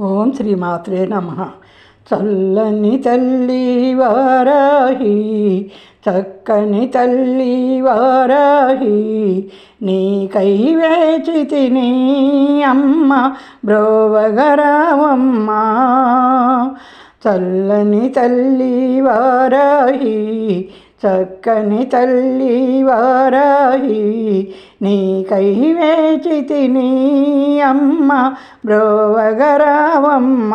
ఓం శ్రీ శ్రీమాత్రే నమ. చల్లని తల్లి వారాహి చక్కని తల్లి వారాహి నీకై వేచి తిని అమ్మ బ్రోవగరావమ్మ. చల్లని తల్లి వారాహి చక్కని తల్లి వారాహి నీకై వేచి తిని అమ్మ బ్రోవగరావమ్మ.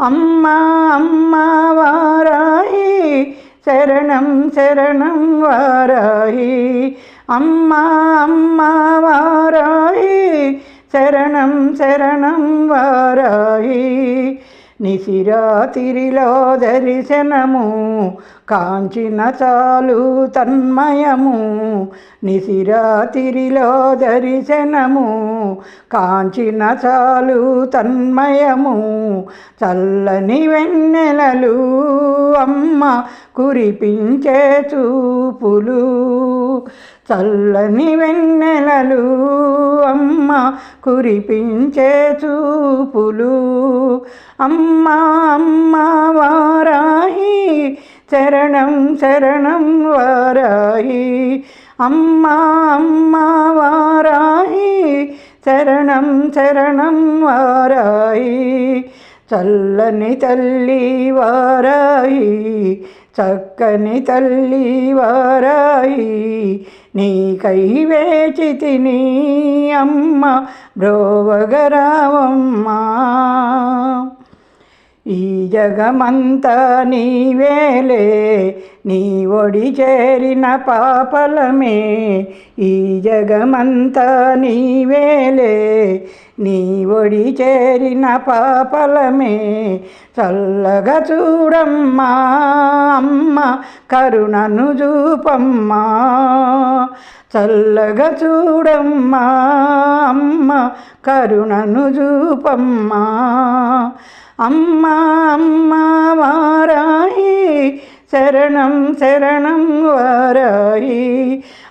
అమ్మ అమ్మ వారాయి శరణం శరణం వారాయి. అమ్మ అమ్మ వారాయి శరణం శరణం వారాయి. నిశిరాతిరిలో దర్శనము కాంచిన చాలు తన్మయము. నిశిరాతిరిలో దర్శనము కాంచిన చాలు తన్మయము. చల్లని వెన్నెలలు అమ్మ కురిపించే చూపులు. చల్లని వెన్నెలలు కురిపించే చూపులు. అమ్మ అమ్మ వారాహి శరణం శరణం వారాహి. అమ్మ అమ్మ వారాహి శరణం శరణం వారాయి చల్లని తల్లి వారాయి చక్కని తల్లి వారాయి నీకై వేచి తిని అమ్మ బ్రోవగరావమ్మ. ఈ జగమంతా నీవేలే నీ ఒడి చేరిన పాపలమే ఈ జగమంతా నీవేలే. నీ ఒడి చేరిన పాపలమే చల్లగా చూడమ్మా అమ్మ కరుణను చూపమ్మా. చల్లగా చూడమ్మా అమ్మ కరుణను చూపమ్మా. అమ్మ అమ్మ వారా శరణం శరణం వారాయి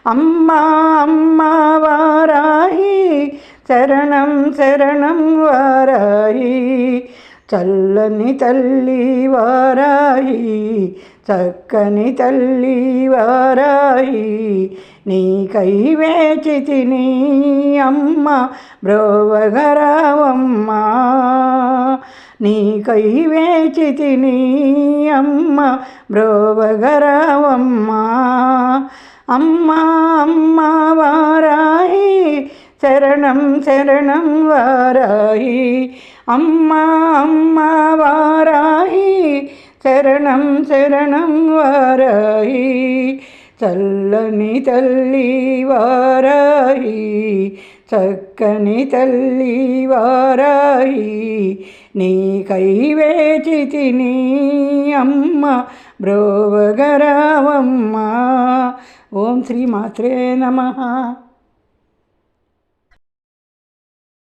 అమ్మ అమ్మ వారాయి శరణం శరణం వారాయి చల్లని తల్లి వారాయి చక్కని తల్లి వారాయి నీకై వేచి తిని అమ్మ బ్రోవగరావమ్మా నీకై వేచి తిని అమ్మ బ్రోవగరావమ్మ. అమ్మ అమ్మ వారాయి శరణం శరణం వారాయి అమ్మ అమ్మ వారాయి శరణం శరణం వారాయి చల్లని తల్లి వారాయి చక్కని తల్లి వారాయి నీకై వేచి తిని అమ్మ బ్రోవగరావమ్మ. ఓం శ్రీ మాత్రే నమ.